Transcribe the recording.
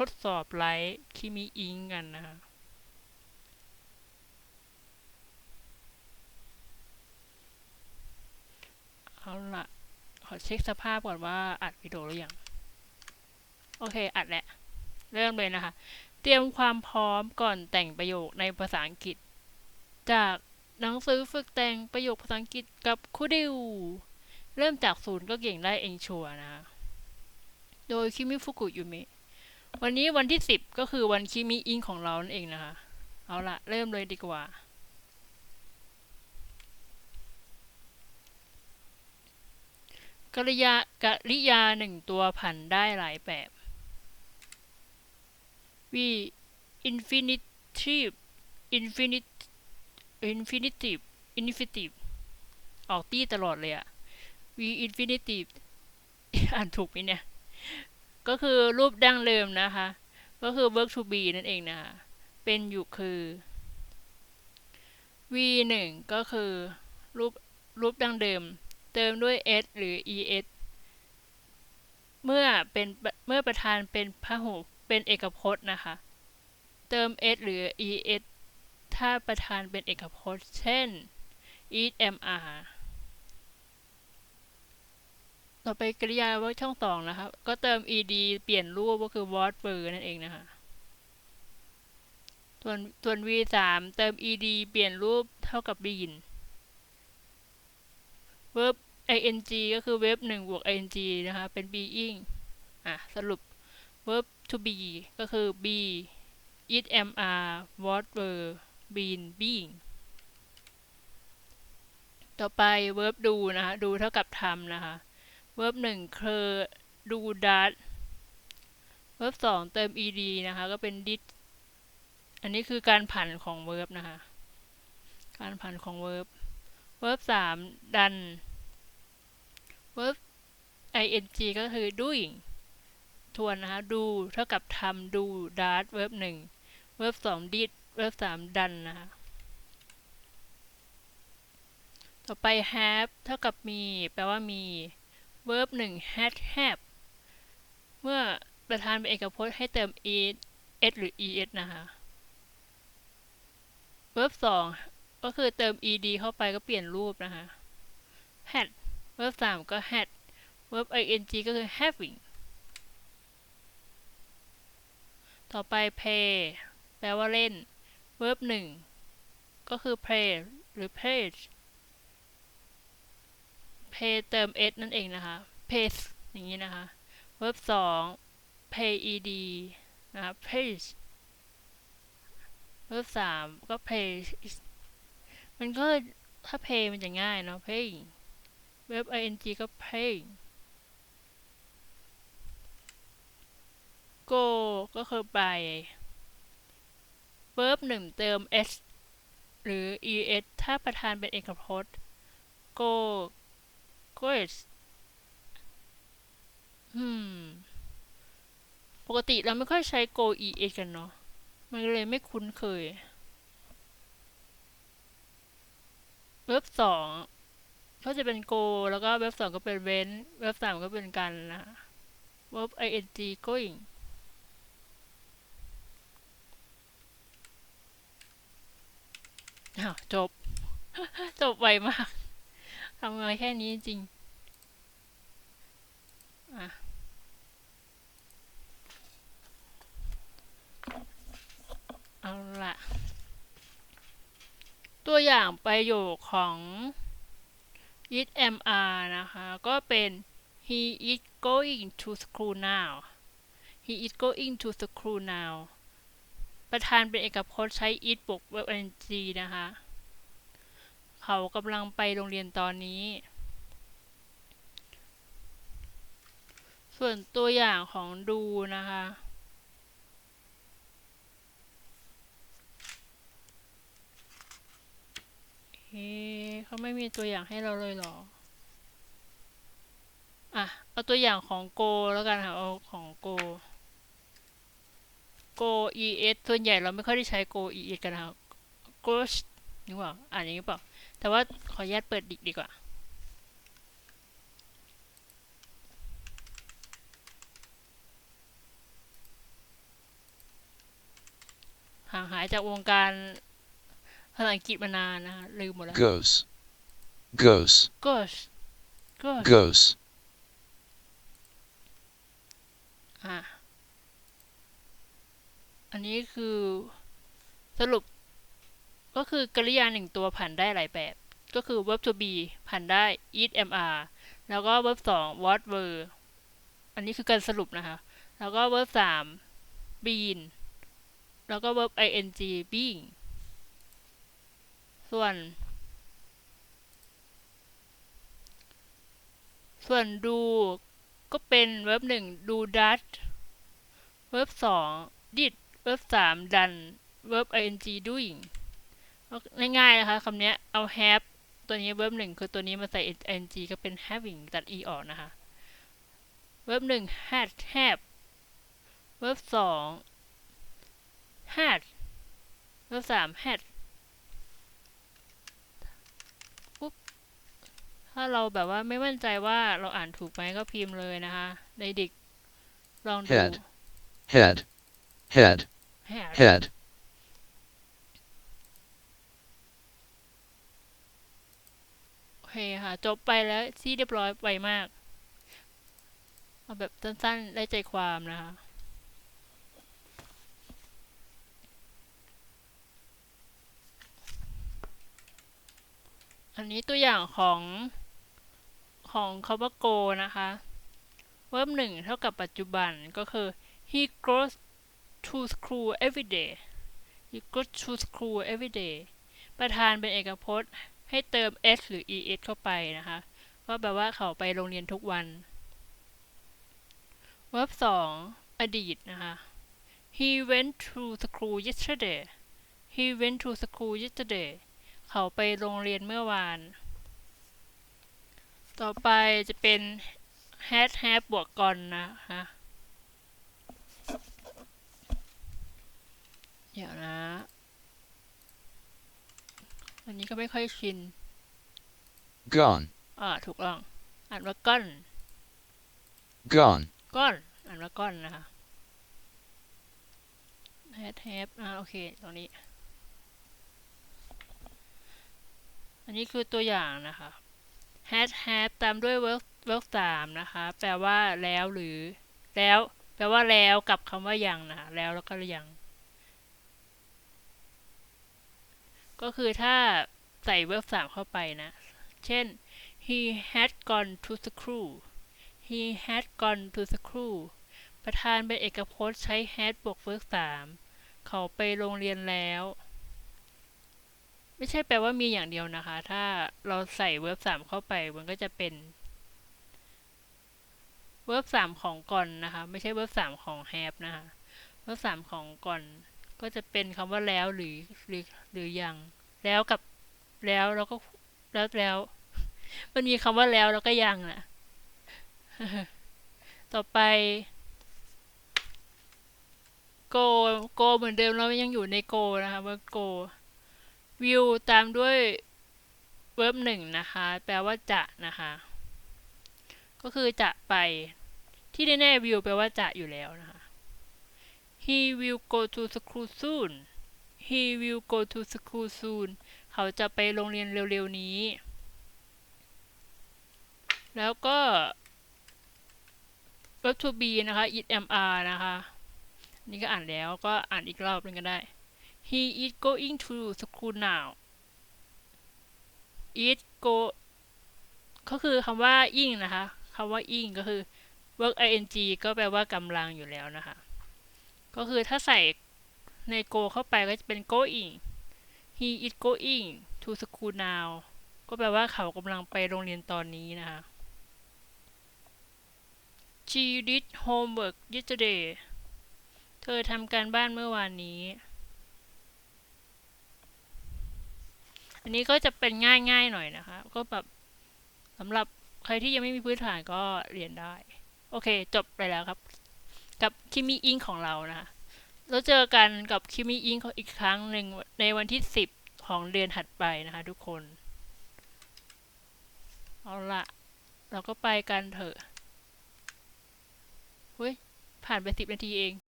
ทดสอบไลท์คิมิอิงกันนะคะเอาละขอเช็คสภาพก่อนว่าอัดวิดีโอหรือยัง โอเค อัดแหล้วเริ่มเลยนะคะ เตรียมความพร้อมก่อนแต่งประโยคในภาษาอังกฤษ จากหนังสือฝึกแต่งประโยคภาษาอังกฤษกับคูดิว เริ่มจากศูนย์ก็เก่งได้เองชัวนะคะโดยคิมิฟุกุยุเมะ วันนี้วันที่10ก็คือวันคิมิอิงของเรานั่นเองนะคะ เอาละเริ่มเลยดีกว่ากริยากริยาหนึ่งตัวผันได้หลายแบบ V infinitive infinite infinitive infinitive ออกตี้ตลอดเลยอะ V infinitive อ่านถูกไหมเนี่ย ก็คือรูปดั้งเดิมนะคะ ก็คือ verb to be นั่นเองนะคะ เป็นอยู่คือ V หนึ่งก็คือ รูปรูปดั้งเดิม เติมด้วย s หรือ es เมื่อเป็นเมื่อประธานเป็นพหูเป็นเอกพจน์นะคะ เติม s หรือ es ถ้าประธานเป็นเอกพจน์ เช่น eat mr ต่อไปกริยาเวิร์กช่องสองนะคะก็เติม ed เปลี่ยนรูปก็คือ was were นั่นเองนะคะ ส่วนส่วน v สามเติม ed เปลี่ยนรูปเท่ากับ been verb ing ก็คือ verb หนึ่งบวก ing นะคะ เป็น being อะ สรุป verb to be ก็คือ be it am are was were been being ต่อไป verb do นะคะ do เท่ากับทำนะคะ verb หนึ่งคือ do that verb สองเติม ed นะคะ ก็เป็น did อันนี้คือการผันของ verb นะคะ การผันของ verb verb สาม done verb ing ก็คือ doing ทวนนะคะ do เท่ากับทำ do that verb หนึ่ง verb สอง did verb สาม done นะคะต่อไป have เท่ากับมี แปลว่ามี verb หนึ่ง had have เมื่อประธานเป็นเอกพจน์ให้เติม es หรือ es นะคะ verb สองก็คือเติม ed เข้าไปก็เปลี่ยนรูปนะคะ had verb สามก็ had verb ing ก็คือ having ต่อไป play แปลว่าเล่น verb หนึ่งก็คือ play หรือ play pay เติม s นั่นเองนะคะ plays อย่างนี้นะคะ verb สอง pay ed นะคะ plays verb สามก็ play มันก็ถ้า pay มันจะง่ายเนาะ pay verb ing ก็ pay go ก็คือไป verb หนึ่งเติม s หรือ es ถ้าประธานเป็นเอกพจน์ go goes อืม ปกติเราไม่ค่อยใช้ go es กันเนาะ มันเลยไม่คุ้นเคย verb สองก็จะเป็น go แล้วก็ verb สองก็เป็น went verb สามก็เป็นกันนะ verb ing going อ้าวจบ จบไวมาก ทำมาแค่นี้จริง อะ เอาละตัวอย่างประโยคของ it am are นะคะ ก็เป็น he is going to school now he is going to school now ประธานเป็นเอกพจน์ใช้ it บวก ing นะคะ เขากำลังไปโรงเรียนตอนนี้ ส่วนตัวอย่างของดูนะคะ เอ๊เขาไม่มีตัวอย่างให้เราเลยเหรอ อะ เอาตัวอย่างของโกแล้วกันค่ะ เอาของโก go es ส่วนใหญ่เราไม่ค่อยได้ใช้ go es กันนะครับ goes นี่ว่าอ่านอย่างนี้เปล่า แต่ว่าขออนุญาตเปิดดิกดีกว่า ห่างหายจากวงการภาษาอังกฤษมานานนะคะลืมหมดแล้ว goes, goes, gosh gosh goes, อะอันนี้คือสรุป ก็คือกริยาหนึ่งตัวผันได้หลายแบบ ก็คือ verb to be ผันได้ eat mr แล้วก็ verb สอง what were อันนี้คือการสรุปนะคะ แล้วก็ verb สาม been แล้วก็ verb ing being ส่วน ส่วนดูก็เป็น verb หนึ่ง do that verb สอง did verb สาม done verb ing doing ง่ายๆนะคะคำเนี้ยเอา have ตัวนี้ verb หนึ่งคือตัวนี้มาใส่ ing ก็เป็น having ตัด e ออกนะคะ verb หนึ่ง had have verb สอง had verb สาม had ปุ๊บ ถ้าเราแบบว่าไม่มั่นใจว่าเราอ่านถูกไหมก็พิมพ์เลยนะคะ ในดิกลองดู Head. head, head, had head, โอ เคค่ะ จบไปแล้วที่เรียบร้อยไปมาก เอาแบบสั้นๆ ได้ใจความนะคะอันนี้ตัวอย่างของของคำว่า go นะคะ verb หนึ่งเท่ากับปัจจุบันก็คือ he goes to school every day he goes to school every day ประธานเป็นเอกพจน์ ให้เติม s หรือ es เข้าไปนะคะ ก็แปลว่าเขาไปโรงเรียนทุกวัน verb สองอดีตนะคะ he went to school yesterday he went to school yesterday เขาไปโรงเรียนเมื่อวาน ต่อไปจะเป็น had have บวก gone นะคะเดี๋ยวนะ อันนี้ก็ไม่ค่อยชิน gone, อ่าถูกต้อง อ่านว่าก้อน gone, ก้อน อ่านว่าก้อนนะคะ had have อ่าโอเค ตรงนี้ อันนี้คือตัวอย่างนะคะ had have ตามด้วย verb verb สามนะคะ แปลว่าแล้วหรือ แล้ว แปลว่าแล้วกับคำว่ายังนะคะแล้วแล้วก็ยัง ก็คือถ้าใส่ verb สามเข้าไปนะ เช่น he had gone to school he had gone to school ประธานเป็นเอกพจน์ใช้ had บวก verb สามเขาไปโรงเรียนแล้ว ไม่ใช่แปลว่ามีอย่างเดียวนะคะ ถ้าเราใส่ verb สามเข้าไป มันก็จะเป็น verb สามของก่อนนะคะ ไม่ใช่ verb สามของ have นะคะ verb สามของก่อน ก็จะเป็นคำว่าแล้วหรือหรือหรือยัง แล้วกับแล้วแล้วก็แล้วแล้ว มันมีคำว่าแล้วแล้วก็ยังน่ะต่อไป go go เหมือนเดิมเรายังอยู่ใน go นะคะว่า go will ตามด้วย verb หนึ่งนะคะ แปลว่าจะนะคะ ก็คือจะไปที่แน่ๆ will แปลว่าจะอยู่แล้วนะคะ he will go to school soon he will go to school soon เขาจะไปโรงเรียนเร็วๆนี้ แล้วก็ verb to be นะคะ it am, are นะคะ นี่ก็อ่านแล้วก็อ่านอีกรอบหนึงก็ได้ he is going to school now is go ก็คือคำว่า ing นะคะคำว่า ing ก็คือ work ing ก็แปลว่ากำลังอยู่แล้วนะคะ ก็คือถ้าใส่ใน go เข้าไปก็จะเป็น going he is going to school now ก็แปลว่าเขากำลังไปโรงเรียนตอนนี้นะคะ she did homework yesterday เธอทำการบ้านเมื่อวานนี้ อันนี้ก็จะเป็นง่ายๆหน่อยนะคะ ก็แบบสำหรับใครที่ยังไม่มีพื้นฐานก็เรียนได้ โอเค จบไปแล้วครับ กับคิมิอิงของเรานะคะแล้วเจอกันกับคิมิอิงอีกครั้งหนึ่งในวันที่ 10 ของเดือนถัดไปนะคะทุกคน เอาละเราก็ไปกันเถอะเฮ้ย ผ่านไป 10 นาทีเอง